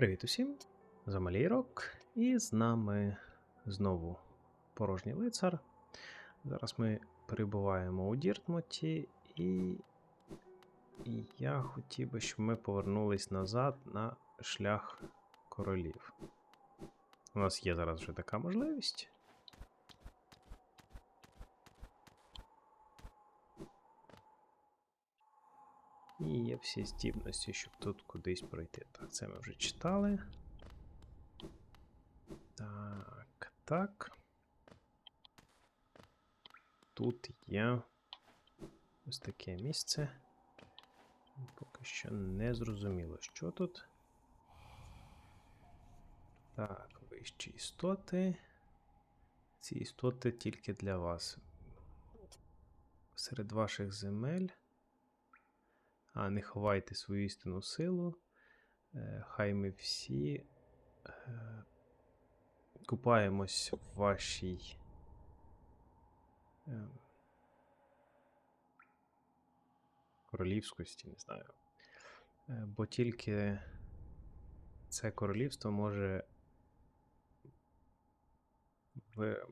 Привіт усім! З вами Лірок і з нами знову порожній лицар. Зараз ми перебуваємо у Діртмоті, і я хотів би, щоб ми повернулись назад на шлях королів. У нас є зараз вже така можливість. І є всі здібності, щоб тут кудись пройти. Так, це ми вже читали. Так, так. Тут є ось таке місце. Поки що не зрозуміло, що тут. Так, вищі істоти. Ці істоти тільки для вас. Серед ваших земель. А, не ховайте свою істинну силу. Е, Хай ми всі е, купаємось в вашій. е, Королівськості, не знаю. Бо тільки це королівство може. Ви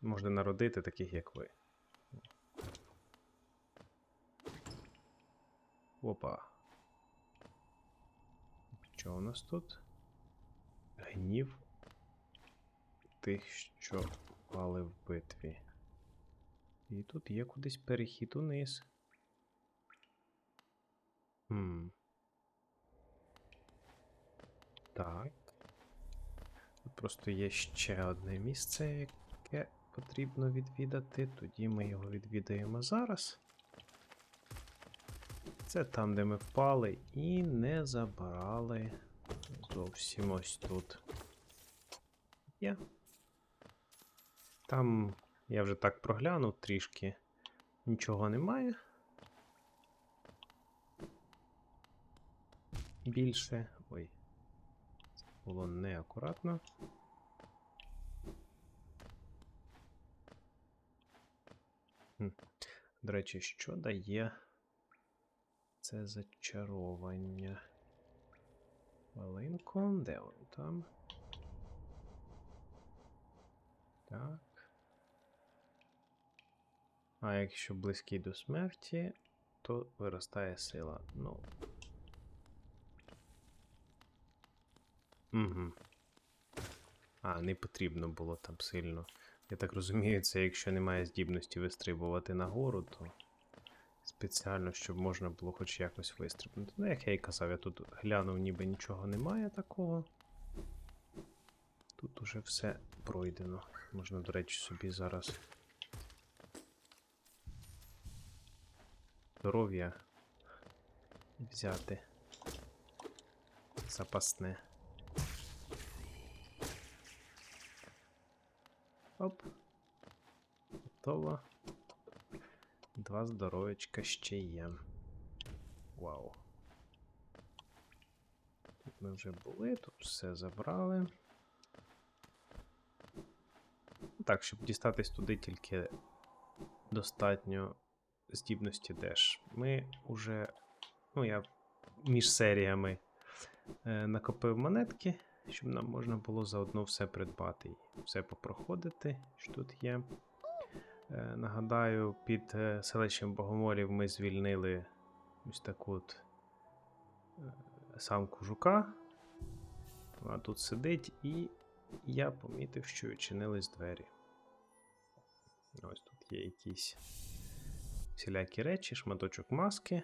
можете народити таких, як ви. Опа. Що у нас тут? Гнів тих, що пали в битві. І тут є кудись перехід униз. Хм. Так. Тут просто є ще одне місце, яке потрібно відвідати. Тоді ми його відвідаємо зараз. Це там, де ми впали, і не забрали зовсім ось тут. Є. Там я вже так проглянув трішки. Нічого немає. Більше. Ой. Це Було неакуратно. До речі, що дає це зачаровання? Хвилинку, де он там? Так. А якщо близький до смерті, то виростає сила. Ну. Угу. А, не потрібно було там сильно. Я так розумію, це якщо немає здібності вистрибувати нагору, то спеціально, щоб можна було хоч якось вистрибнути. Ну, як я і казав, я тут глянув, ніби нічого немає такого. Тут уже все пройдено. Можна, до речі, собі зараз. Здоров'я взяти. Запасне. Оп. Готово. Два здоровечка ще є. Вау. Тут ми вже були, тут все забрали. Так, щоб дістатись туди тільки достатньо здібності Деш. Ми вже. Ну, я між серіями е, накопив монетки, щоб нам можна було заодно все придбати і все попроходити, що тут є. Е, нагадаю, під е, селищем Богомолів ми звільнили ось таку от е, самку жука. Вона тут сидить, і я помітив, що відчинились двері. Ось тут є якісь всілякі речі, шматочок маски.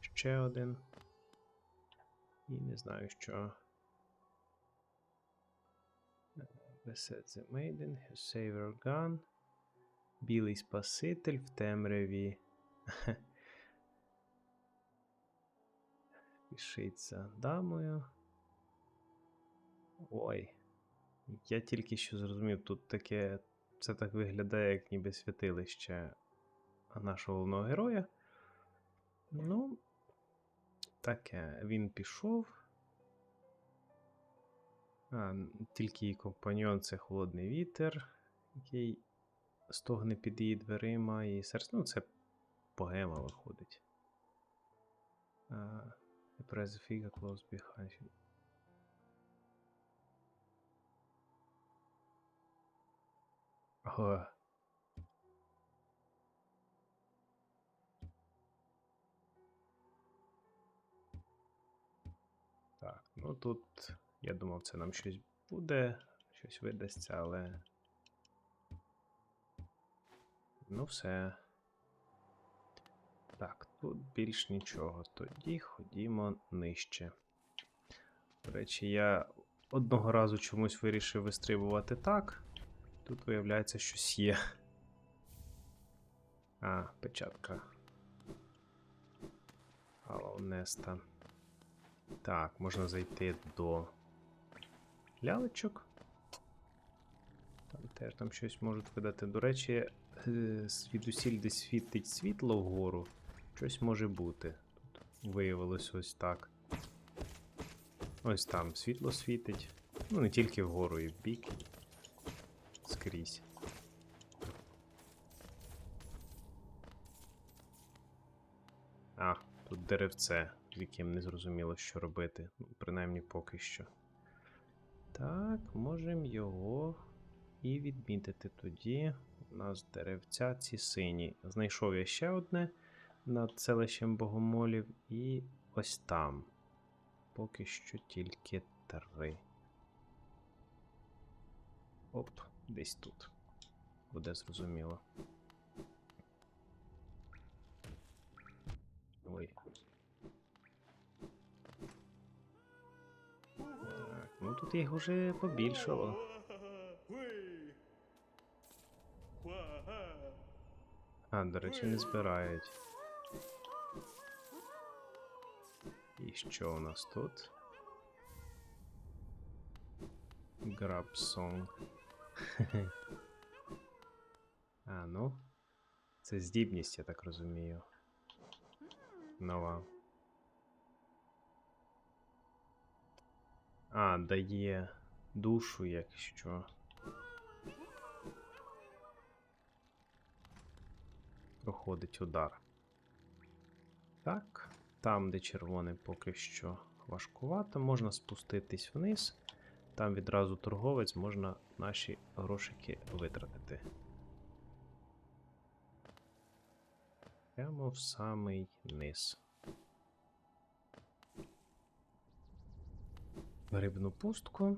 Ще один. І не знаю, що. Beset the Maiden, Saver Gun. Білий Спаситель в темряві. Пішить за дамою. Ой. Я тільки що зрозумів, тут таке. Це так виглядає, як ніби святилище нашого головного героя. Ну, таке, він пішов. А, тільки компаньон це холодний вітер, який стогне під її дверима і серце. Ну, це поема виходить. Uh, press figure close behind you. Oh. Так, ну тут я думав, це нам щось буде, щось видасться, але Ну, все. Так, тут більш нічого. Тоді ходімо нижче. До речі, я одного разу чомусь вирішив вистрибувати так. Тут виявляється, щось є. А, печатка. Алонеста. Так, можна зайти до лялечок. Там теж там щось можуть видати. До речі, звідусіль десь світить світло вгору. Щось може бути. Тут виявилось ось так. Ось там світло світить. Ну, не тільки вгору, і в бік. Скрізь. А, тут деревце, з яким не зрозуміло, що робити. Ну, принаймні поки що. Так, можемо його і відмітити тоді. У нас деревця ці сині. Знайшов я ще одне над селищем Богомолів, і ось там. Поки що тільки три. Оп, десь тут. Буде зрозуміло. Ой. Так, ну тут їх вже побільшало. А, до речі, не збирають. І що у нас тут? Grab song. а, ну. Це здібність, я так розумію. Нова. А, дає душу, якщо. Проходить удар. Так. Там, де червоне поки що важкувато, можна спуститись вниз. Там відразу торговець можна наші грошики витратити. Прямо в самий низ. Рибну пустку.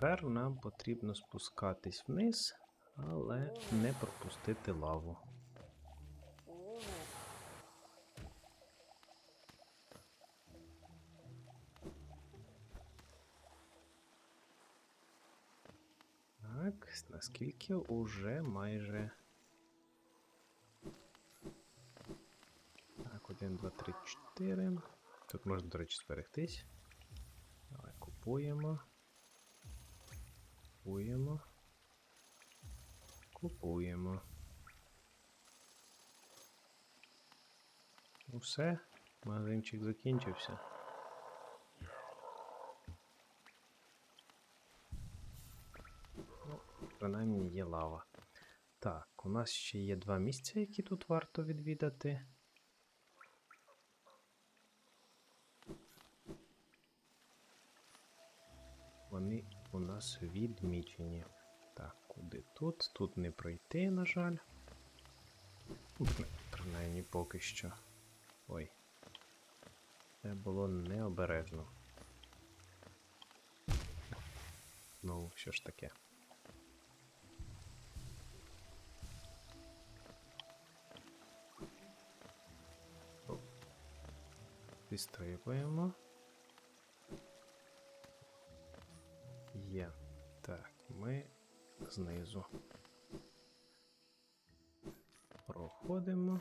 Тепер нам потрібно спускатись вниз, але не пропустити лаву. Так, наскільки уже майже. Так, 1, 2, 3, 4. Тут можна, до речі, зберегтись. Давай купуємо. Купуємо. Купуємо. Ну все, магазинчик закінчився. Ну, принаймні є лава. Так, у нас ще є два місця, які тут варто відвідати. Вони у нас відмічені. Так, куди тут? Тут не пройти, на жаль. Принаймні поки що. Ой. Це було необережно. Ну, що ж таке? Відстрибуємо. Є. Так, ми знизу. Проходимо.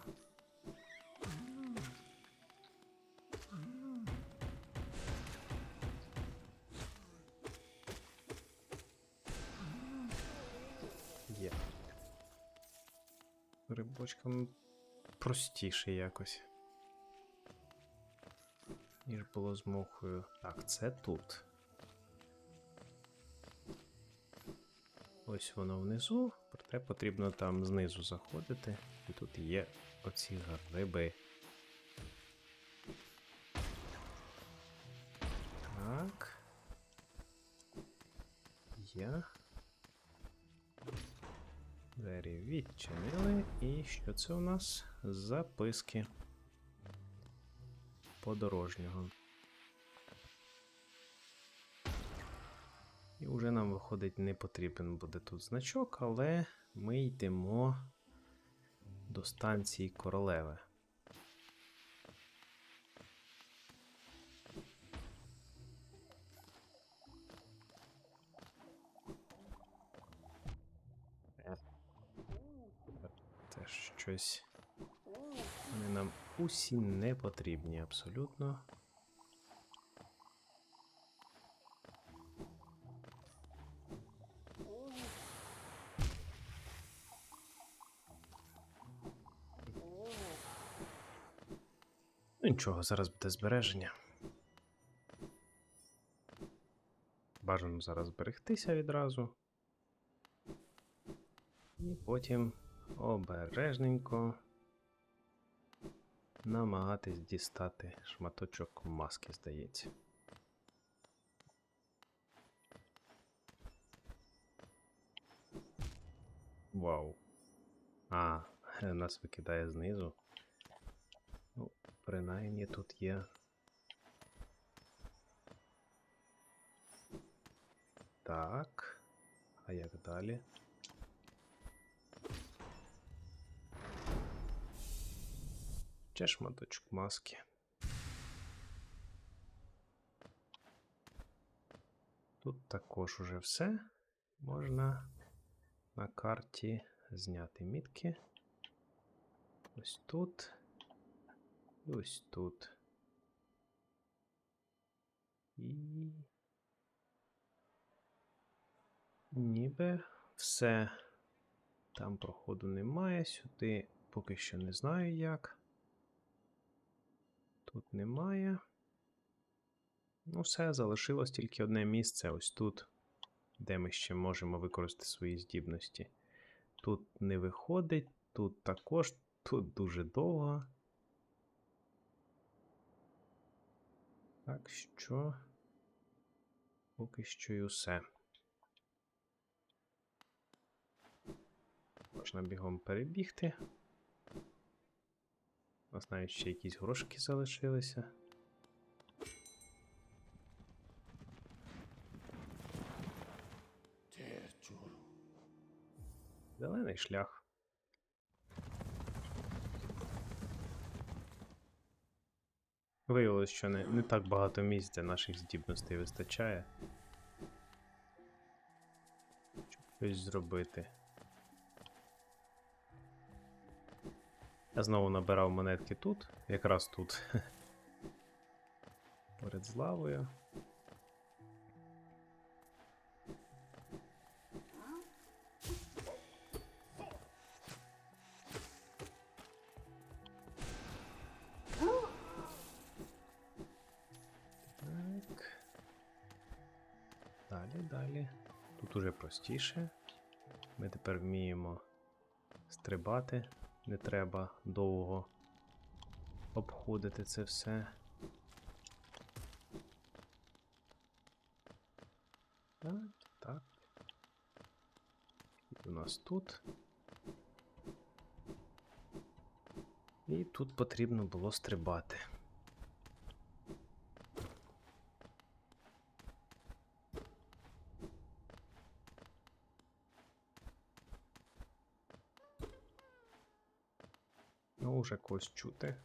Є. Рибочкам простіше якось. Ніж було з мухою. Так, це тут. Ось воно внизу. Те потрібно там знизу заходити, і тут є оці гриби. Так. Є. Двері відчинили. І що це у нас? Записки подорожнього. І вже нам виходить, не потрібен буде тут значок, але ми йдемо до станції королеви. Це щось. Вони нам усі не потрібні абсолютно. Ну нічого, зараз буде збереження. Бажано зараз зберегтися відразу. І потім обережненько намагатись дістати шматочок маски, здається. Вау. А, нас викидає знизу. Принаймні тут є. Так. А як далі? Ще шматочок маски. Тут також уже все. Можна на карті зняти мітки. Ось тут. І ось тут. І. Ніби все. Там проходу немає. Сюди поки що не знаю як. Тут немає. Ну, все, залишилось тільки одне місце ось тут, де ми ще можемо використати свої здібності. Тут не виходить, тут також, тут дуже довго. Так що, поки що і усе. Можна бігом перебігти. У нас навіть ще якісь грошики залишилися. Зелений шлях. Виявилось, що не, не так багато місць для наших здібностей вистачає. Щоб щось зробити. Я знову набирав монетки тут, якраз тут. Перед з Далі, далі. Тут уже простіше. Ми тепер вміємо стрибати. Не треба довго обходити це все. Так, так. І у нас тут. І тут потрібно було стрибати. Уже когось чути.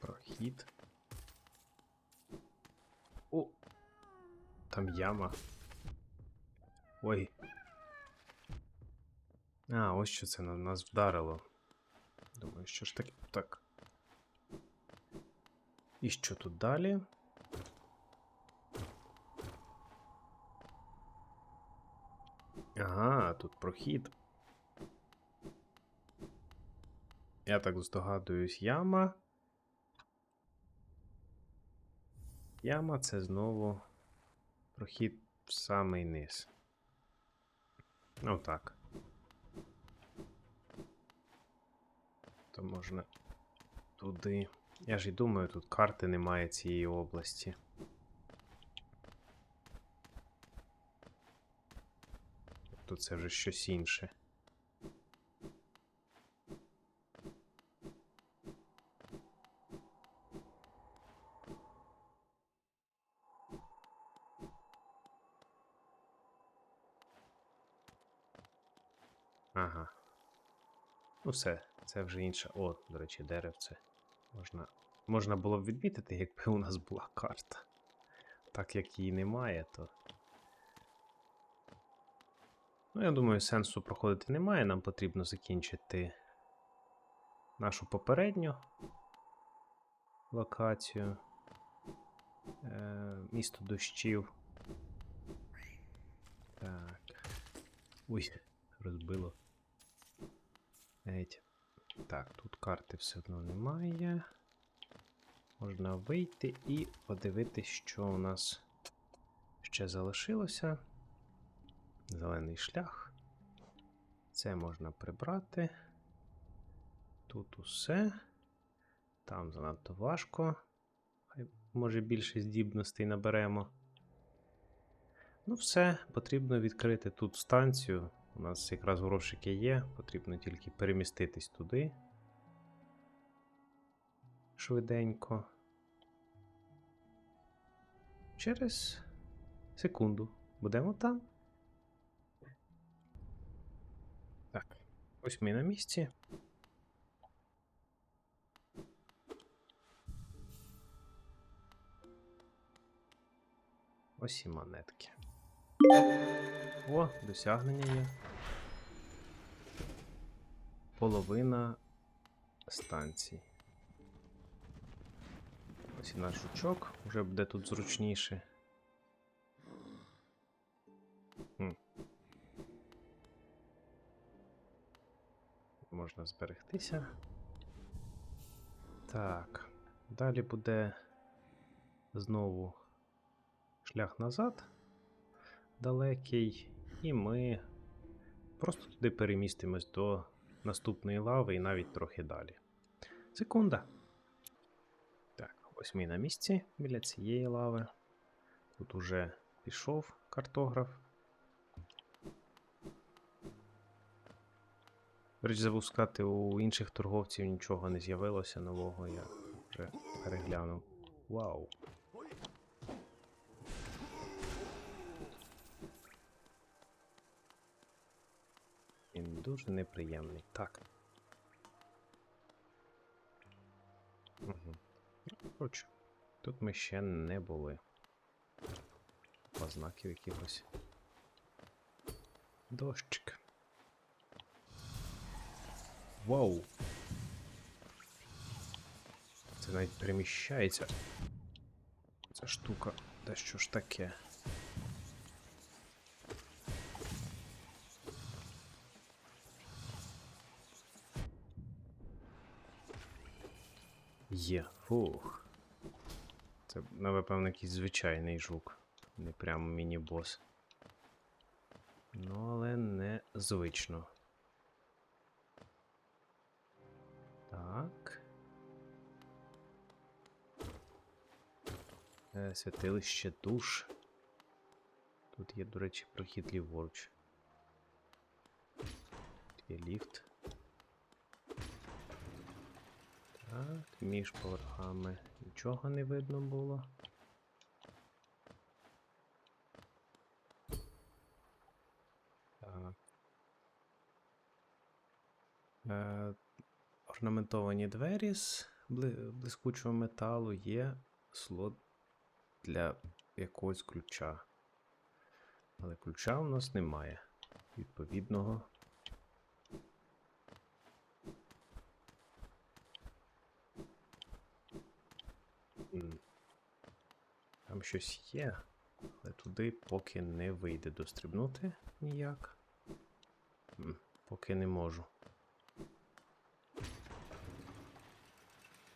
Прохід. О! Там яма. Ой. А, ось що це на нас вдарило. Думаю, що ж таке. Так. І що тут далі? Ага, тут прохід. Я так здогадуюсь, яма. яма це знову прохід в самий низ. Ну так. То можна туди. Я ж і думаю, тут карти немає цієї області. Тобто це вже щось інше. Ага. Ну все, це вже інше. О, до речі, деревце. Можна, можна було б відмітити, якби у нас була карта. Так як її немає, то. Ну, я думаю, сенсу проходити немає. Нам потрібно закінчити нашу попередню локацію. Е, місто дощів. Так. Ой, розбило. Геть. Так, тут карти все одно немає. Можна вийти і подивитись, що у нас ще залишилося. Зелений шлях. Це можна прибрати. Тут усе. Там занадто важко. Хай, Може більше здібностей наберемо. Ну, все, потрібно відкрити тут станцію. У нас якраз грошики є, потрібно тільки переміститись туди. Швиденько. Через секунду. Будемо там. Ось ми на місці. Ось і монетки. О, досягнення є. Половина станцій. Ось і наш жучок, вже буде тут зручніше. Можна зберегтися. Так. Далі буде знову шлях назад далекий, і ми просто туди перемістимось до наступної лави і навіть трохи далі. Секунда. Так, ось ми на місці біля цієї лави. Тут уже пішов картограф. Речі, забув у інших торговців нічого не з'явилося нового, я вже переглянув. Вау! Він дуже неприємний. Так. Угу. Тут ми ще не були. По знаків якихось. Дощик. Вау! Це навіть переміщається. Ця штука. Та що ж таке? Є. Фух. Це, напевно, якийсь звичайний жук. Не прямо міні-бос. Ну, але не звично. Так. Е, святилище душ. Тут є, до речі, прохід ліворуч. Тут є ліфт. Так, між поверхами нічого не видно було. Так. Орнаментовані двері з блискучого металу є слот для якогось ключа. Але ключа у нас немає. Відповідного. Там щось є, але туди поки не вийде дострибнути ніяк. Поки не можу.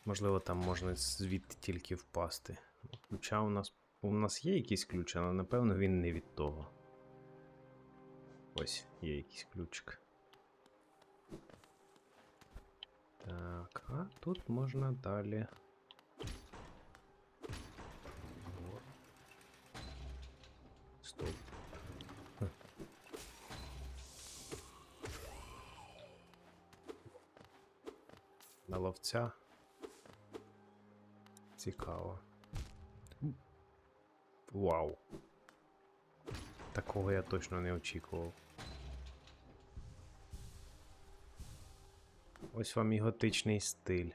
Можливо, там можна звідти тільки впасти. Ключа у нас. У нас є якийсь ключ, але напевно він не від того. Ось є якийсь ключик. Так, а тут можна далі. Такого я точно не очікував. Ось вам і готичний стиль.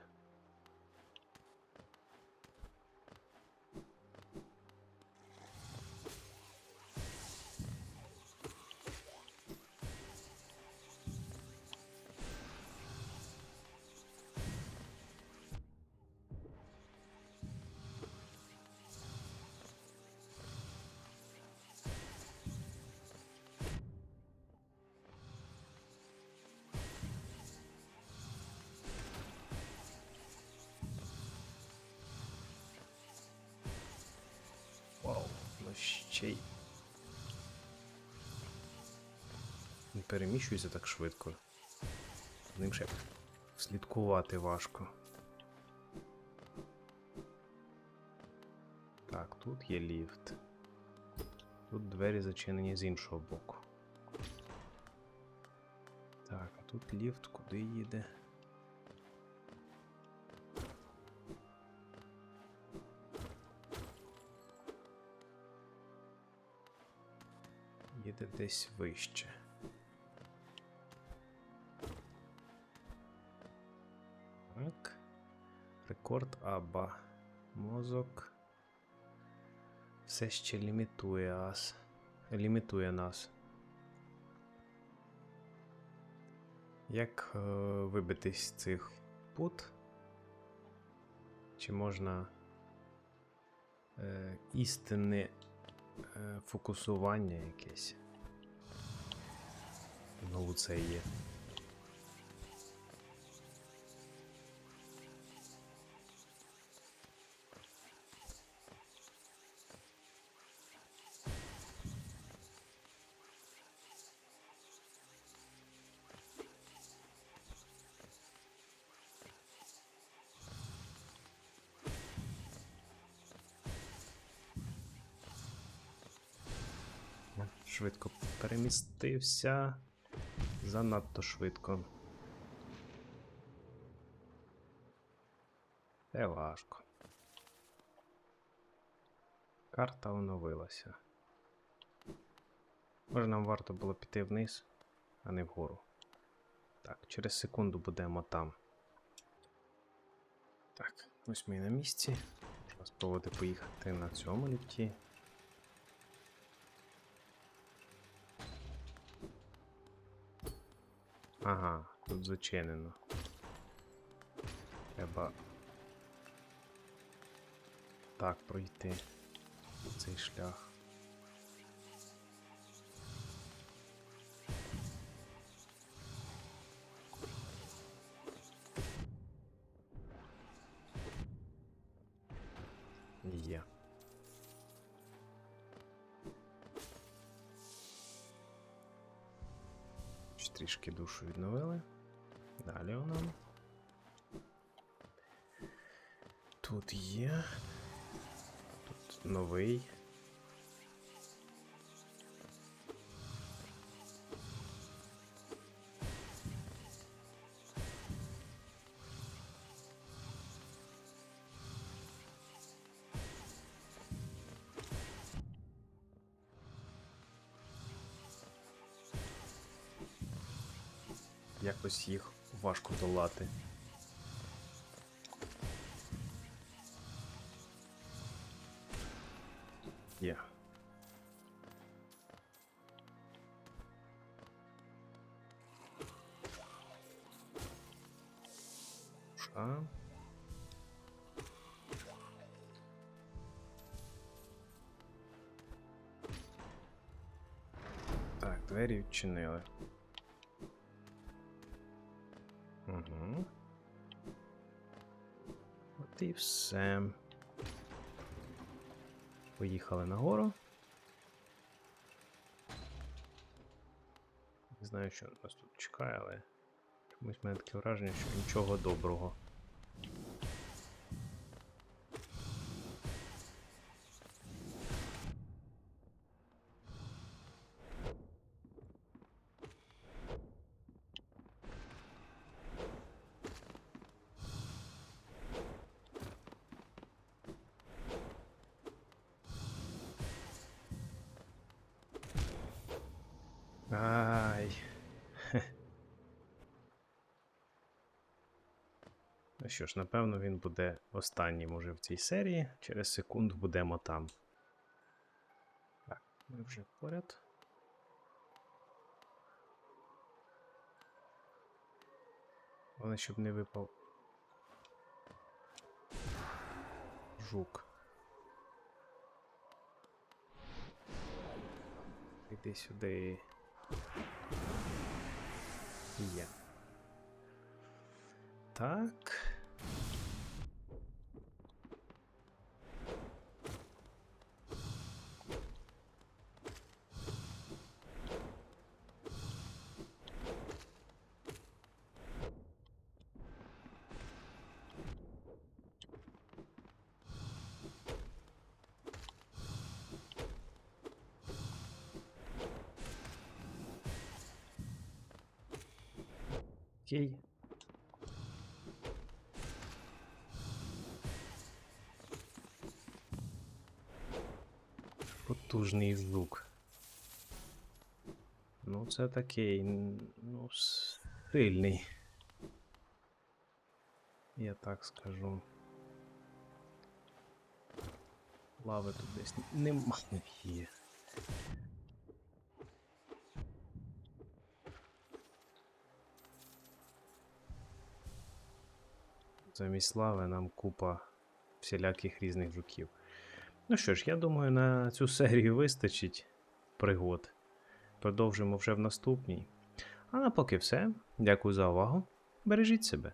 Переміщується так швидко. З ним ще слідкувати важко. Так, тут є ліфт. Тут двері зачинені з іншого боку. Так, а тут ліфт куди їде? Їде десь вище. Рекорд Аба. Мозок. Все ще лімітує нас. Лімітує нас. Як е, вибитись з цих пут? Чи можна е, істинне е, фокусування якесь? Знову це є. Швидко перемістився. Занадто швидко. Це важко. Карта оновилася. Може нам варто було піти вниз, а не вгору. Так, через секунду будемо там. Так, ось ми на місці. Можна спробувати поїхати на цьому ліфті. Ага, тут зачинено. Треба так пройти цей шлях. Трішки відновили. Далі вона. Тут є. Тут новий. Якось їх важко долати. Є. Ша. Так, двері відчинили. Угу. От і все. Поїхали нагору. Не знаю, що нас тут чекає, але чомусь мене таке враження, що нічого доброго. Що ж, напевно, він буде останнім уже в цій серії. Через секунду будемо там. Так, ми вже поряд. Головне, щоб не випав. Жук. Іди сюди. Є. Так. Окей. Потужний звук. Ну, це такий, ну, сильний. Я так скажу. Лави тут десь немає. Замість слави нам купа всіляких різних жуків. Ну що ж, я думаю, на цю серію вистачить пригод. Продовжимо вже в наступній. А на поки все. Дякую за увагу. Бережіть себе.